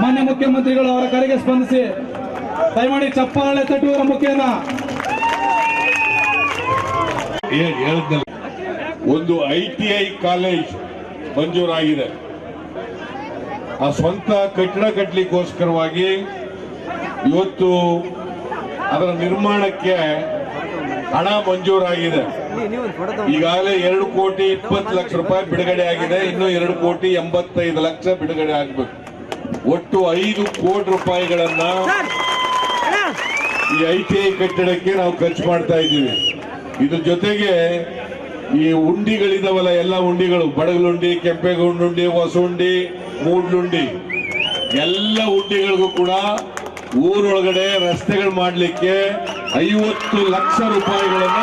ಮಾನ್ಯ ಮುಖ್ಯಮಂತ್ರಿಗಳು ಅವರ ಕರೆಗೆ ಸ್ಪಂದಿಸಿ ದಯಮಾಡಿ ಚಪ್ಪಾಳೆ ತಟ್ಟುವ ಮುಖೇನ. ಹೇಳಿದ್ನಲ್ಲ ಒಂದು ಐ ಟಿ ಐ ಕಾಲೇಜ್ ಮಂಜೂರಾಗಿದೆ. ಆ ಸ್ವಂತ ಕಟ್ಟಡ ಕಟ್ಟಲಿಕ್ಕೋಸ್ಕರವಾಗಿ ಇವತ್ತು ಅದರ ನಿರ್ಮಾಣಕ್ಕೆ ಹಣ ಮಂಜೂರಾಗಿದೆ. ಈಗಾಗಲೇ ಎರಡು ಕೋಟಿ ಇಪ್ಪತ್ತು ಲಕ್ಷ ರೂಪಾಯಿ ಬಿಡುಗಡೆ ಆಗಿದೆ. ಇನ್ನು ಎರಡು ಕೋಟಿ ಎಂಬತ್ತೈದು ಲಕ್ಷ ಬಿಡುಗಡೆ ಆಗಬೇಕು. ಒಟ್ಟು ಐದು ಕೋಟಿ ರೂಪಾಯಿಗಳನ್ನ ಈ ಐ ಟಿ ಐ ಕಟ್ಟಡಕ್ಕೆ ನಾವು ಖರ್ಚು ಮಾಡ್ತಾ ಇದ್ದೀವಿ. ಇದ್ರ ಜೊತೆಗೆ ಈ ಉಂಡಿಗಳಿದಾವಲ್ಲ ಎಲ್ಲ ಉಂಡಿಗಳು ಬಡಗಲುಂಡಿ ಕೆಂಪೇಗೌಂಡುಂಡಿ ಹೊಸುಂಡಿ ಮೂಡ್ಲುಂಡಿ, ಎಲ್ಲ ಉಂಡಿಗಳಿಗೂ ಕೂಡ ಊರೊಳಗಡೆ ರಸ್ತೆಗಳು ಮಾಡಲಿಕ್ಕೆ ಐವತ್ತು ಲಕ್ಷ ರೂಪಾಯಿಗಳನ್ನ